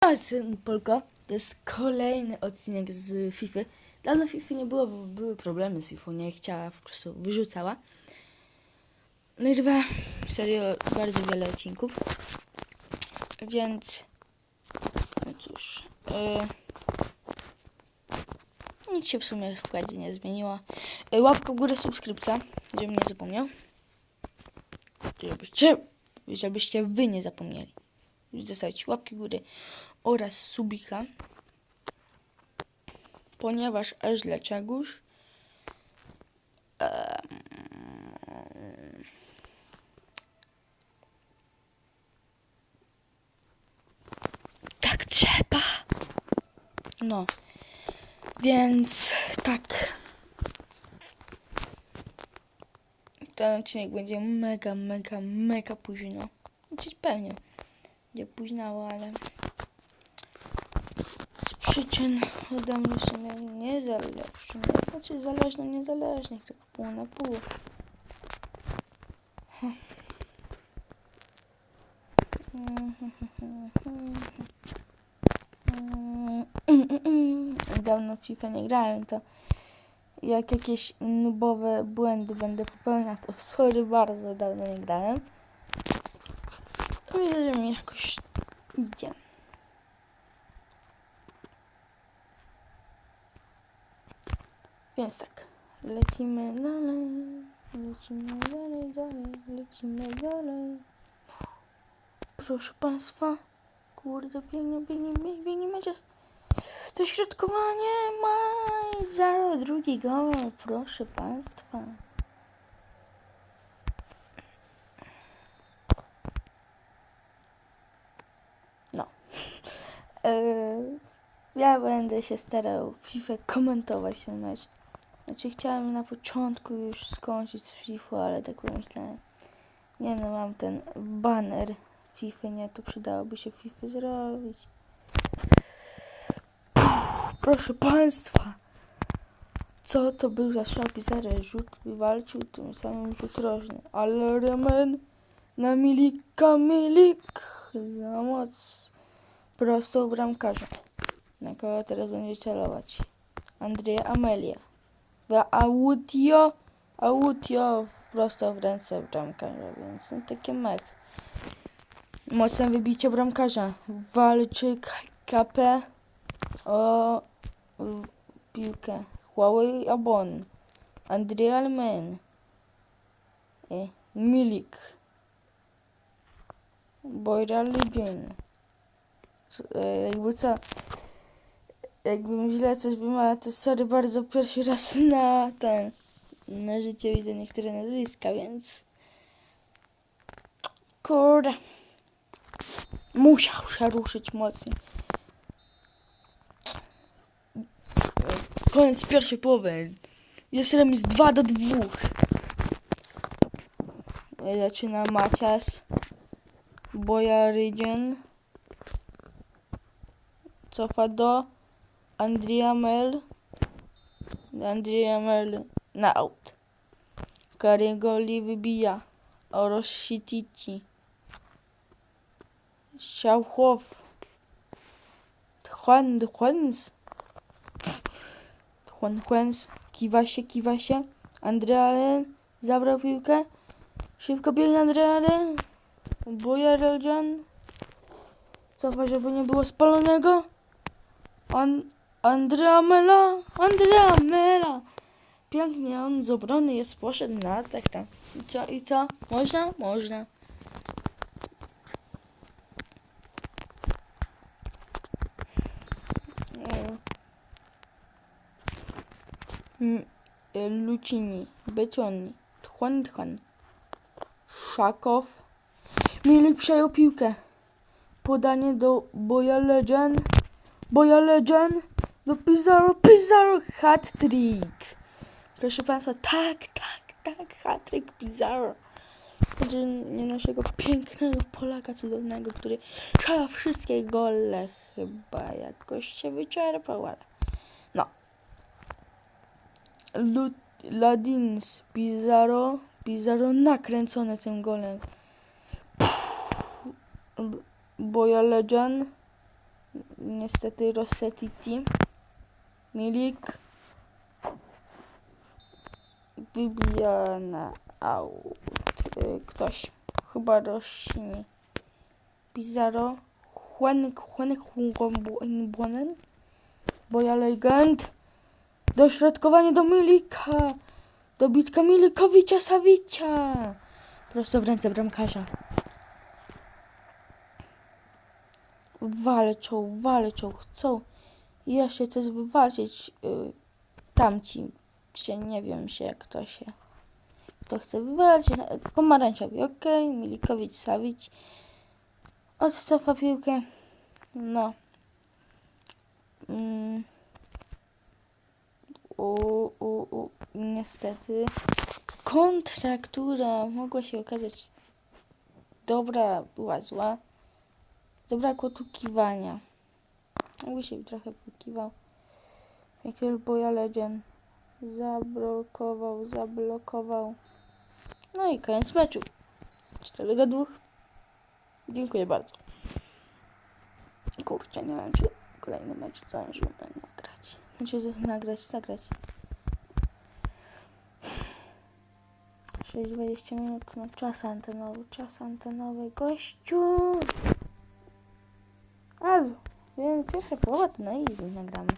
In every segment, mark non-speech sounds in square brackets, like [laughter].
Cześć, Polko. To jest kolejny odcinek z FIFA. Dawno FIFA nie było, bo były problemy z FIFA. Nie chciała, po prostu wyrzucała. Nagrywa serio bardzo wiele odcinków. Więc. No cóż. e, nic się w sumie w składzie nie zmieniło. E, łapka w górę, subskrypcja, żebym nie zapomniał. Żebyście, żebyście wy nie zapomnieli zostawić łapki w górę oraz subika, ponieważ aż dlaczegoś em, tak trzeba. No, więc tak. Ten odcinek będzie mega, mega, mega późno. Gdzieś pewnie nie późnało, ale z przyczyn ode mnie w sumie niezależnych. Znaczy zależne, niezależnych, tylko pół na pół. Dawno w FIFA nie grałem, to jak jakieś nubowe błędy będę popełniał, to sorry bardzo, dawno nie grałem. To widzę, że mi jakoś idzie. Więc tak, lecimy dalej, lecimy dalej, dalej, lecimy dalej. Proszę Państwa, kurde, biegnie, biegnie, biegnie, biegnie meczes. Dośrodkowanie ma 0, drugi gol, proszę Państwa. Yy, ja będę się starał FIFA komentować ten mecz. Znaczy chciałem na początku już skończyć z FIFA, ale tak pomyślałem. Nie no, mam ten banner FIFA, nie, to przydałoby się FIFA zrobić. Puh, proszę Państwa! Co to był za szał Pizarre? Rzut wywalczył tym samym rzut rożny. Ale Remen na milika milik za moc prosto bramkarza. Na kogo teraz będzie celować? Andrea Amelia. Autio. Autio prosto w ręce bramkarza, więc no takie mech. Mocne wybicie bramkarza. Walczy KP o piłkę. Huawei Abon. Andrea Almen. E, Milik. Legend co- e, jakby co, jakbym źle coś wymawiał, to sorry bardzo pierwszy raz [laughs] na ten, na życie widzę niektóre nazwiska, więc kurde, musiał się ruszyć mocniej. Koniec pierwszej połowy. Jest remis 2 do 2. Zaczyna Macias. Boja Region cofa do Andrea Mel. Andrea Mel na out. Karigoli wybija. Oroshitici. Szałchow. Juan, Juans. Juan, Juans. Kiwa się, kiwa się. Andrea Allen zabrał piłkę. Szybko biegnie Andrea Allen. Boyer Eljan. Cofa, żeby nie było spalonego. An Andrea Mela, Andrea Mela. Pięknie on z obrony jest poszedł na atak tam. I co, i co? Można? Można. E. M- e, Lucini, Tchon Tchon, Szakow. Milik przejął piłkę. Podanie do Boja Legend. Boja Legend do Pizarro, Pizarro hat-trick. Proszę Państwa, tak, tak, tak, hat-trick Pizarro. Znaczy nie naszego pięknego Polaka cudownego, który strzela wszystkie gole. Chyba jakoś się wyczerpał, ale no. Ladins Pizarro, Pizarro nakręcony tym golem. Boja Legend niestety Rossetiti. Milik. Wybija na aut. Ktoś. Chyba rośnie. Pizarro. Juanek, Juanek, Juanen. Boja Legend. Dośrodkowanie do Milika. Dobitka Milikowicza Sawicia. Prosto w ręce bramkarza. Walczą, walczą, chcą jeszcze coś wywalczyć. y, tamci się, nie wiem się, kto się, kto chce wywalczyć. Pomarańczowi, ok, Milikowicz, Sawić. Odcofa piłkę. No. Mm. U, u, u, niestety. Kontra, która mogła się okazać dobra, była zła. Zabrakło tu kiwania. Jakby się trochę pokiwał. Michael Boya Legend zablokował, zablokował. No i koniec meczu. 4 do 2. Dziękuję bardzo. Kurczę, nie wiem, czy kolejny mecz zdążymy nagrać. Znaczy nagrać, zagrać. 6-20 minut, no czas antenowy, czas antenowy, gościu! Więc pierwsza połowa to na easy nagramy.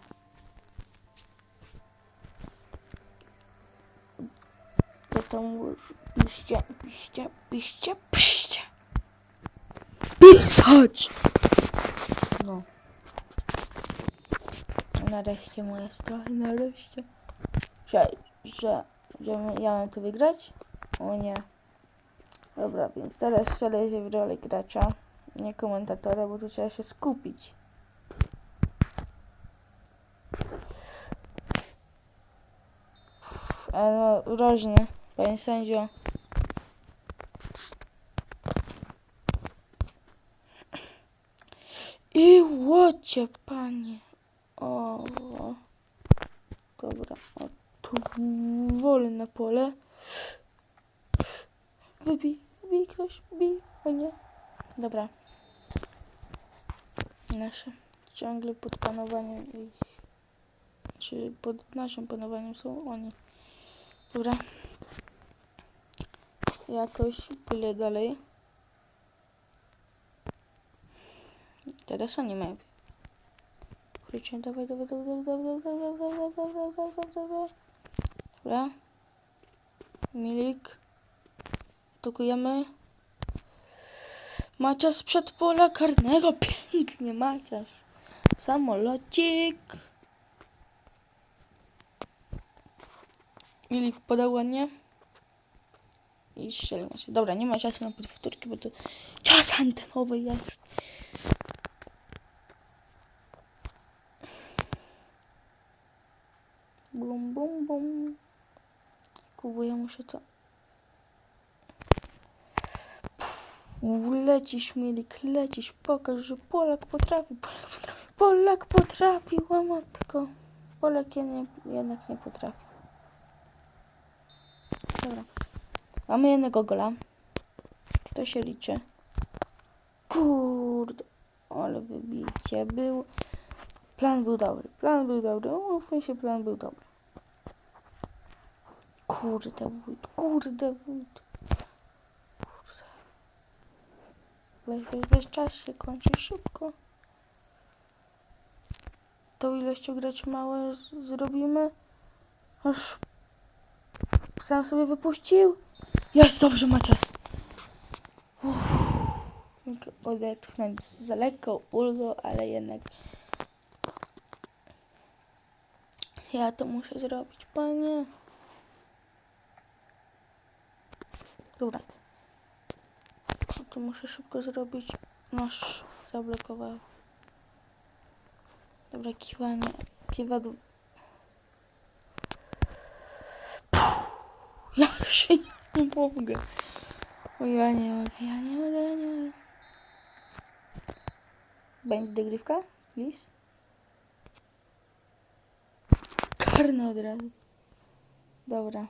To tam już piszcie, piszcie, piszcie, piszcie. Pisać! No. Nareszcie moje strachy, nareszcie. Że, że, że ja mam to wygrać? O nie. Dobra, więc teraz wcale się w rolę gracza, nie komentatora, bo tu trzeba się skupić. No, różnie, panie sędzio. I łocie, panie. O, dobra, o, tu wolne pole. Wybij, wybij ktoś, wybij, o nie. Dobra. Nasze ciągle pod panowaniem ich. Czy pod naszym panowaniem są oni. Dobra. Jakoś byle dalej. Teraz oni dawaj, dawaj, dawaj, dawaj, dawaj, dawaj, dawaj, dawaj, dawaj, dawaj, dawaj, dawaj. Dobra. Milik. Atakujemy. Macias przed pola karnego. Pięknie, Macias. Samolocik. Milik podał ładnie. I strzelił się. Dobra, nie ma czasu na podwórki, bo to czas antenowy jest. Bum, bum, bum. Kubu, ja muszę to... Lecisz, Milik, lecisz. Pokaż, że Polak potrafi. Polak potrafi. Polak potrafi. Polak jednak nie potrafi. Dobra. Mamy jednego gola. To się liczy. Kurde. Ale wybicie był. Plan był dobry. Plan był dobry. Umówmy się, plan był dobry. Kurde wójt. Kurde wójt. Kurde. Weź, weź, weź. Czas się kończy szybko. Tą ilością grać małe zrobimy. Aż sam sobie wypuścił. Jest dobrze, Macias. Mógł Odetchnąć za lekką ulgą, ale jednak ja to muszę zrobić, panie. Dobra. To muszę szybko zrobić. Noż zablokował. Dobra, kiwanie. Kiwadł. Ja się nie mogę. O, ja nie mogę, ja nie mogę, ja nie mogę. Będzie dogrywka? Please? Karny od razu. Dobra.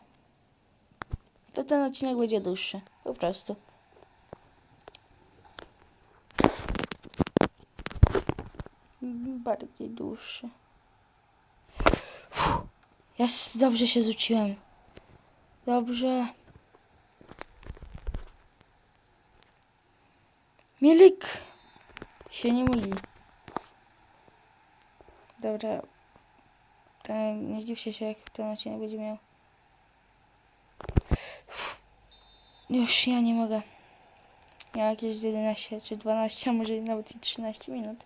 To ten odcinek będzie dłuższy. Po prostu. bardziej dłuższy. Fuh. Jest, dobrze się rzuciłem. Dobrze. Milik się nie myli. Dobra. Ten, nie zdziwcie się, jak ten odcinek będzie miał. Już ja nie mogę. Miał jakieś 11 czy 12, a może nawet i 13 minut.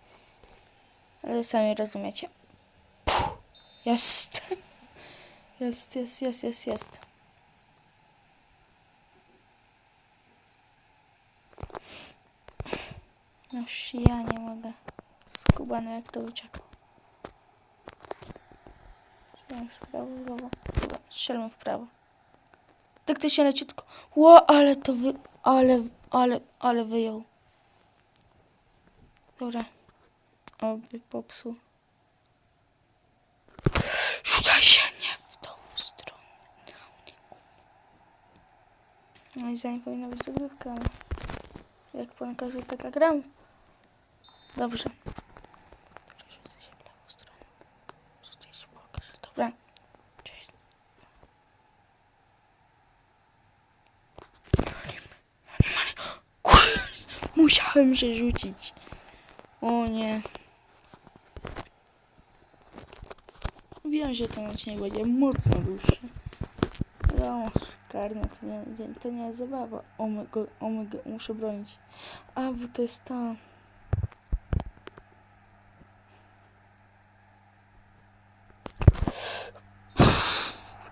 Ale sami rozumiecie. [laughs] Jest. Jest, jest, jest, jest, jest. Już ja nie mogę. Skubany jak to ucieka. Strzelam w prawo, w strzelam w prawo. Tak to się leciutko. Ło, ale to wy... Ale, ale, ale wyjął. Dobra. Oby popsuł. Rzucaj się nie w tą stronę. No i zanim powinna być dogrywka, ale jak każe, taka gram. Dobrze. Dobra. Musiałem się rzucić. O nie. Wiem, że ten odcinek będzie mocno dłuższy. No, karne, to nie, to nie jest zabawa. Omega, omega, muszę bronić. A, bo to jest ta...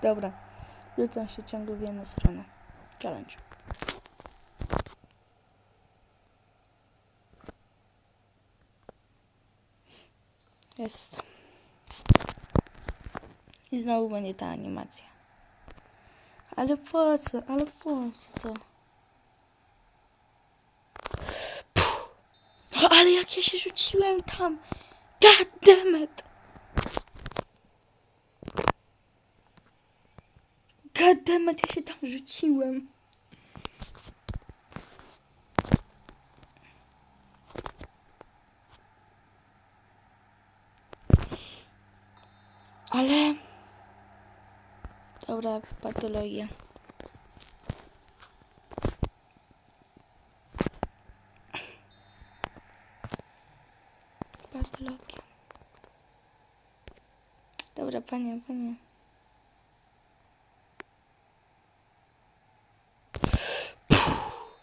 Dobra. Rzucam się ciągle w jedną stronę. Challenge. Jest. I znowu będzie ta animacja. Ale po co? Ale po co to? No ale jak ja się rzuciłem tam. God damn it. God damn it, ja się tam rzuciłem. Ale... Dobra, patologia. Patologia. Dobra, panie, panie.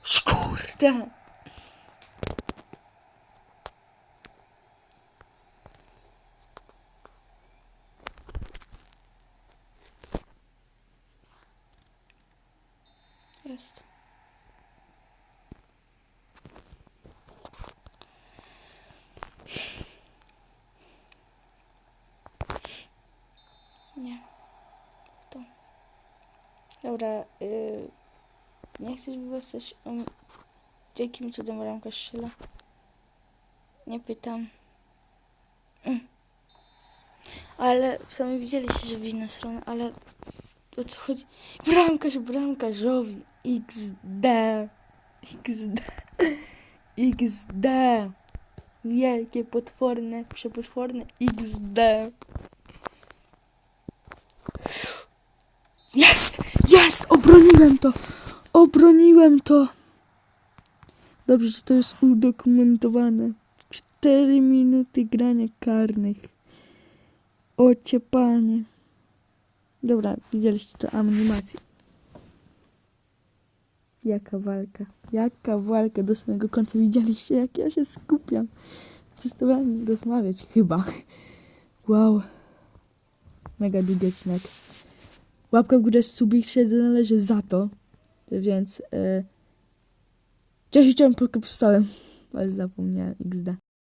Szkurde. Jest. Nie. To. Dobra, yy, nie chcesz było coś um, jakim cudem ramka strzela? Nie pytam. Mm. Ale sami widzieliście, że w inną stronę, ale o co chodzi? Bramkarz bramkarzowi. XD. XD. XD. Wielkie, potworne, przepotworne XD. Jest! Jest! Obroniłem to! Obroniłem to! Dobrze, że to jest udokumentowane. Cztery minuty grania karnych. Ocie panie. Dobra, widzieliście to animację. Jaka walka. Jaka walka do samego końca. Widzieliście, jak ja się skupiam. Przestawałem rozmawiać chyba. Wow. Mega długi odcinek. Łapka w górę, subik się należy za to. Więc... Yy... Cześć, chciałem tylko powstałem. Ale zapomniałem XD.